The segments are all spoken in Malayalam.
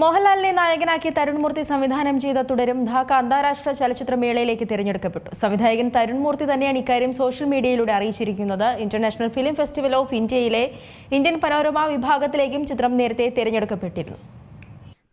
മോഹൻലാലിനെ നായകനാക്കി തരുൺമൂർത്തി സംവിധാനം ചെയ്ത തുടരും ധാക്ക അന്താരാഷ്ട്ര ചലച്ചിത്രമേളയിലേക്ക് തിരഞ്ഞെടുക്കപ്പെട്ടു. സംവിധായകൻ തരുൺമൂർത്തി തന്നെയാണ് ഇക്കാര്യം സോഷ്യൽ മീഡിയയിലൂടെ അറിയിച്ചിരിക്കുന്നത്. ഇന്റർനാഷണൽ ഫിലിം ഫെസ്റ്റിവൽ ഓഫ് ഇന്ത്യയിലെ ഇന്ത്യൻ പനോരമ വിഭാഗത്തിലേക്കും ചിത്രം നേരത്തെ തിരഞ്ഞെടുക്കപ്പെട്ടിരുന്നു.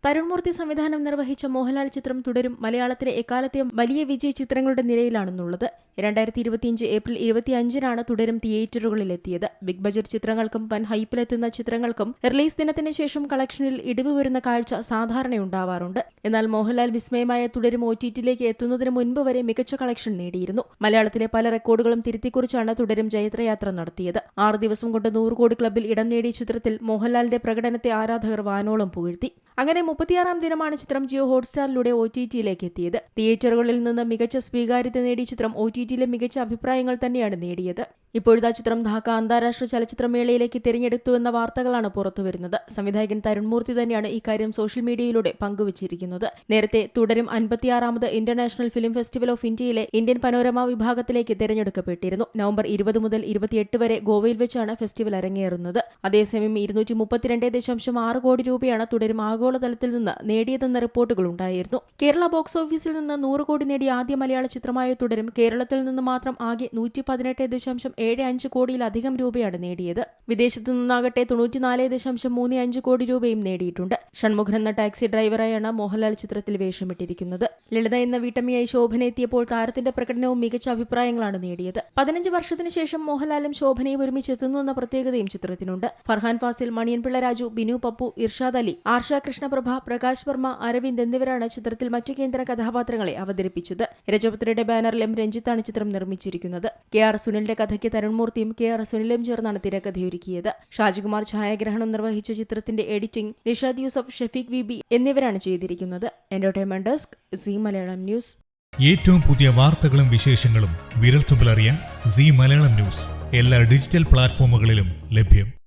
തരുൺമൂർത്തി സംവിധാനം നിർവഹിച്ച മോഹൻലാൽ ചിത്രം തുടരും മലയാളത്തിലെ എക്കാലത്തെയും വലിയ വിജയ ചിത്രങ്ങളുടെ നിരയിലാണെന്നുള്ളത് രണ്ടായിരത്തി ഇരുപത്തിയഞ്ച് ഏപ്രിൽ ഇരുപത്തിയഞ്ചിനാണ് തുടരും തിയേറ്ററുകളിലെത്തിയത്. ബിഗ് ബജറ്റ് ചിത്രങ്ങൾക്കും വൻ ഹൈപ്പിലെത്തുന്ന ചിത്രങ്ങൾക്കും റിലീസ് ദിനത്തിന് ശേഷം കളക്ഷനിൽ ഇടിവ് വരുന്ന കാഴ്ച സാധാരണയുണ്ടാവാറുണ്ട്. എന്നാൽ മോഹൻലാൽ വിസ്മയമായ തുടരും ഒ ടി ടിയിലേക്ക് എത്തുന്നതിന് മുൻപ് വരെ മികച്ച കളക്ഷൻ നേടിയിരുന്നു. മലയാളത്തിലെ പല റെക്കോർഡുകളും തിരുത്തിക്കുറിച്ചാണ് തുടരും ജൈത്രയാത്ര നടത്തിയത്. ആറ് ദിവസം കൊണ്ട് നൂറ് കോടി ക്ലബിൽ ഇടം നേടിയ ചിത്രത്തിൽ മോഹൻലാലിന്റെ പ്രകടനത്തെ ആരാധകർ വാനോളം പുകഴ്ത്തി. അങ്ങനെ മുപ്പത്തിയാറാം ദിനമാണ് ചിത്രം ജിയോ ഹോട്ട്സ്റ്റാറിലൂടെ ഒ ടി ടിയിലേക്ക് എത്തിയത്. തിയേറ്ററുകളിൽ നിന്ന് മികച്ച സ്വീകാര്യത നേടിയ ചിത്രം ഒ ടി ടിയിലെ മികച്ച അഭിപ്രായങ്ങൾ തന്നെയാണ് നേടിയത് ഇപ്പോഴത്തെ ചിത്രം ധാക്ക അന്താരാഷ്ട്ര ചലച്ചിത്രമേളയിലേക്ക് തിരഞ്ഞെടുത്തുവെന്ന വാർത്തകളാണ് പുറത്തുവരുന്നത്. സംവിധായകൻ തരുൺമൂർത്തി തന്നെയാണ് ഇക്കാര്യം സോഷ്യൽ മീഡിയയിലൂടെ പങ്കുവച്ചിരിക്കുന്നത്. നേരത്തെ തുടരും അൻപത്തിയാറാമത് ഇന്റർനാഷണൽ ഫിലിം ഫെസ്റ്റിവൽ ഓഫ് ഇന്ത്യയിലെ ഇന്ത്യൻ പനോരമ വിഭാഗത്തിലേക്ക് തിരഞ്ഞെടുക്കപ്പെട്ടിരുന്നു. നവംബർ ഇരുപത് മുതൽ ഇരുപത്തിയെട്ട് വരെ ഗോവയിൽ വെച്ചാണ് ഫെസ്റ്റിവൽ അരങ്ങേറുന്നത്. അതേസമയം ഇരുന്നൂറ്റി മുപ്പത്തിരണ്ട് ദശാംശം ആറ് കോടി രൂപയാണ് തുടരും ആഗോളതലത്തിൽ നിന്ന് നേടിയതെന്ന റിപ്പോർട്ടുകൾ ഉണ്ടായിരുന്നു. കേരള ബോക്സ് ഓഫീസിൽ നിന്ന് നൂറ് കോടി നേടിയ ആദ്യ മലയാള ചിത്രമായ തുടരും കേരളത്തിൽ നിന്ന് മാത്രം ആകെ നൂറ്റി പതിനെട്ട് ദശാംശം ഏഴ് അഞ്ച് കോടിയിലധികം രൂപയാണ് നേടിയത്. വിദേശത്തു നിന്നാകട്ടെ തൊണ്ണൂറ്റിനാല് ദശാംശം മൂന്ന് അഞ്ച് കോടി രൂപയും നേടിയിട്ടുണ്ട്. ഷൺമുഖൻ എന്ന ടാക്സി ഡ്രൈവറായാണ് മോഹൻലാൽ ചിത്രത്തിൽ വേഷമിട്ടിരിക്കുന്നത്. ലളിത എന്ന വീട്ടമ്മയായി ശോഭന എത്തിയപ്പോൾ താരത്തിന്റെ പ്രകടനവും മികച്ച അഭിപ്രായങ്ങളാണ് നേടിയത്. പതിനഞ്ച് വർഷത്തിന് ശേഷം മോഹൻലാലും ശോഭനയും ഒരുമിച്ച് എത്തുന്നു എന്ന പ്രത്യേകതയും ചിത്രത്തിനുണ്ട്. ഫർഹാൻ ഫാസിൽ മണിയൻപിള്ള രാജു ബിനു പപ്പു ഇർഷാദ് അലി ആർഷ കൃഷ്ണപ്രഭ പ്രകാശ് വർമ്മ അരവിന്ദ് എന്നിവരാണ് ചിത്രത്തിൽ മറ്റു കേന്ദ്ര കഥാപാത്രങ്ങളെ അവതരിപ്പിച്ചത്. രജപുത്രയുടെ ബാനറിലും രഞ്ജിത്താണ് ചിത്രം നിർമ്മിച്ചിരിക്കുന്നത്. കെ ആർ സുനിലിന്റെ കഥയ്ക്ക് തരുൺമൂർത്തിയും കെ ആർ സുനിലും ചേർന്നാണ് തിരക്കഥയൊരുക്കിയത് ഷാജികുമാർ ഛായാഗ്രഹണം നിർവഹിച്ച ചിത്രത്തിന്റെ editing Nishad Yusuf Shafeeq V B എന്നിവരാണ് ചെയ്തിരിക്കുന്നത്. Entertainment desk Zee Malayalam news. ഏറ്റവും പുതിയ വാർത്തകളും വിശേഷങ്ങളും വിരൽത്തുമ്പിലറിയാൻ സി മലയാളം ന്യൂസ്. എല്ലാ ഡിജിറ്റൽ പ്ലാറ്റ്ഫോമുകളിലും ലഭ്യം.